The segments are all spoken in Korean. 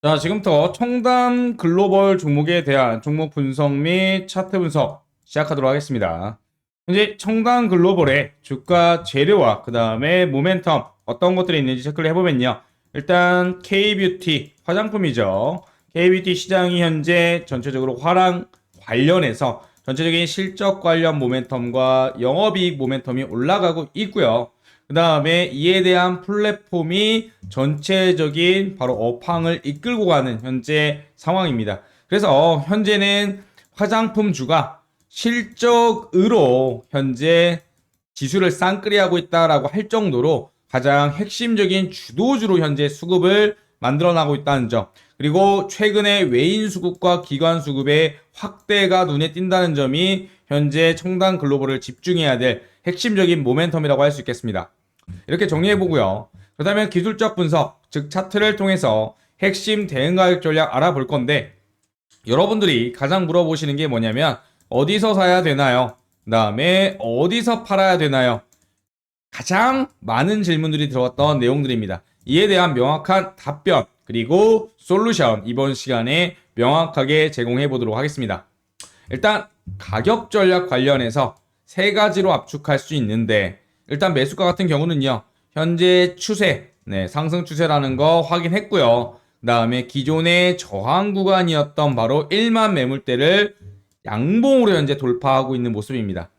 자, 지금부터 청담 글로벌 종목에 대한 종목 분석 및 차트 분석 시작하도록 하겠습니다. 현재 청담 글로벌의 주가 재료와 그 다음에 모멘텀 어떤 것들이 있는지 체크를 해보면요. 일단 K뷰티 화장품이죠. K뷰티 시장이 현재 전체적으로 화랑 관련해서 전체적인 실적 관련 모멘텀과 영업이익 모멘텀이 올라가고 있고요. 그 다음에 이에 대한 플랫폼이 전체적인 바로 업황을 이끌고 가는 현재 상황입니다. 그래서 현재는 화장품주가 실적으로 현재 지수를 쌍끌이하고 있다라고 할 정도로 가장 핵심적인 주도주로 현재 수급을 만들어 나고 있다는 점. 그리고 최근에 외인 수급과 기관 수급의 확대가 눈에 띈다는 점이 현재 청단 글로벌을 집중해야 될 핵심적인 모멘텀이라고 할 수 있겠습니다. 이렇게 정리해 보고요. 그 다음에 기술적 분석, 즉 차트를 통해서 핵심 대응 가격 전략 알아볼 건데 여러분들이 가장 물어보시는 게 뭐냐면 어디서 사야 되나요? 그 다음에 어디서 팔아야 되나요? 가장 많은 질문들이 들어왔던 내용들입니다. 이에 대한 명확한 답변 그리고 솔루션 이번 시간에 명확하게 제공해 보도록 하겠습니다. 일단 가격 전략 관련해서 세 가지로 압축할 수 있는데 일단 매수가 같은 경우는요. 현재 추세, 네, 상승 추세라는 거 확인했고요. 그 다음에 기존의 저항 구간이었던 바로 1만 매물대를 양봉으로 현재 돌파하고 있는 모습입니다.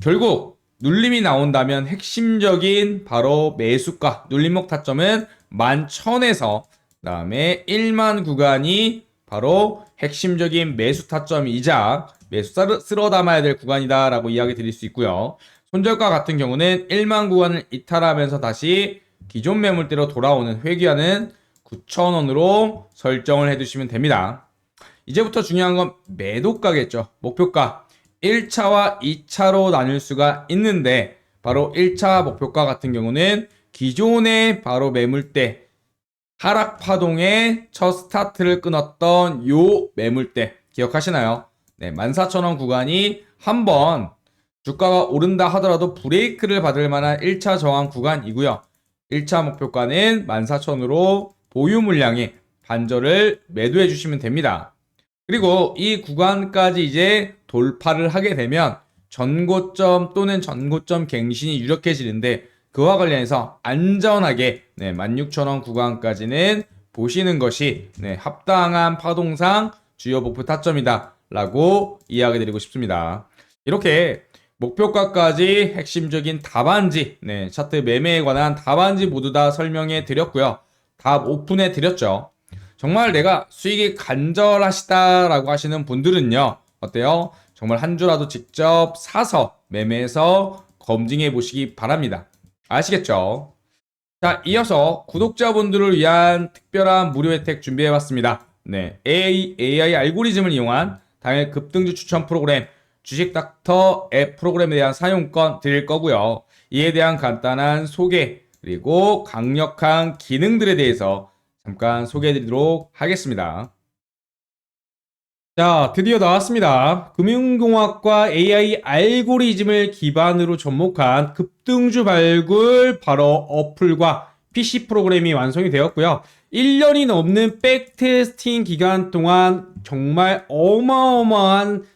결국 눌림이 나온다면 핵심적인 바로 매수가 눌림목 타점은 11,000에서 그다음에 1만 구간이 바로 핵심적인 매수 타점이자 매수 쓸어 담아야 될 구간이다라고 이야기 드릴 수 있고요. 손절가 같은 경우는 1만 구간을 이탈하면서 다시 기존 매물대로 돌아오는 회귀하는 9,000원으로 설정을 해두시면 됩니다. 이제부터 중요한 건 매도가겠죠. 목표가 1차와 2차로 나눌 수가 있는데 바로 1차 목표가 같은 경우는 기존의 바로 매물대 하락 파동의 첫 스타트를 끊었던 요 매물대 기억하시나요? 네, 14,000원 구간이 한번 주가가 오른다 하더라도 브레이크를 받을 만한 1차 저항 구간이고요. 1차 목표가는 14,000으로 보유 물량의 반절을 매도해 주시면 됩니다. 그리고 이 구간까지 이제 돌파를 하게 되면 전고점 또는 전고점 갱신이 유력해지는데 그와 관련해서 안전하게 네, 16,000원 구간까지는 보시는 것이 네, 합당한 파동상 주요 목표 타점이다 라고 이야기 드리고 싶습니다. 이렇게 목표가까지 핵심적인 답안지, 네, 차트 매매에 관한 답안지 모두 다 설명해 드렸고요. 답 오픈해 드렸죠. 정말 내가 수익이 간절하시다라고 하시는 분들은요, 어때요? 정말 한 주라도 직접 사서 매매해서 검증해 보시기 바랍니다. 아시겠죠? 자, 이어서 구독자분들을 위한 특별한 무료 혜택 준비해 봤습니다. 네, AI, AI 알고리즘을 이용한 당일 급등주 추천 프로그램 주식닥터 앱 프로그램에 대한 사용권 드릴 거고요. 이에 대한 간단한 소개 그리고 강력한 기능들에 대해서 잠깐 소개해 드리도록 하겠습니다. 자, 드디어 나왔습니다. 금융공학과 AI 알고리즘을 기반으로 접목한 급등주 발굴 바로 어플과 PC 프로그램이 완성이 되었고요. 1년이 넘는 백테스팅 기간 동안 정말 어마어마한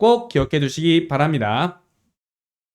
꼭 기억해 두시기 바랍니다.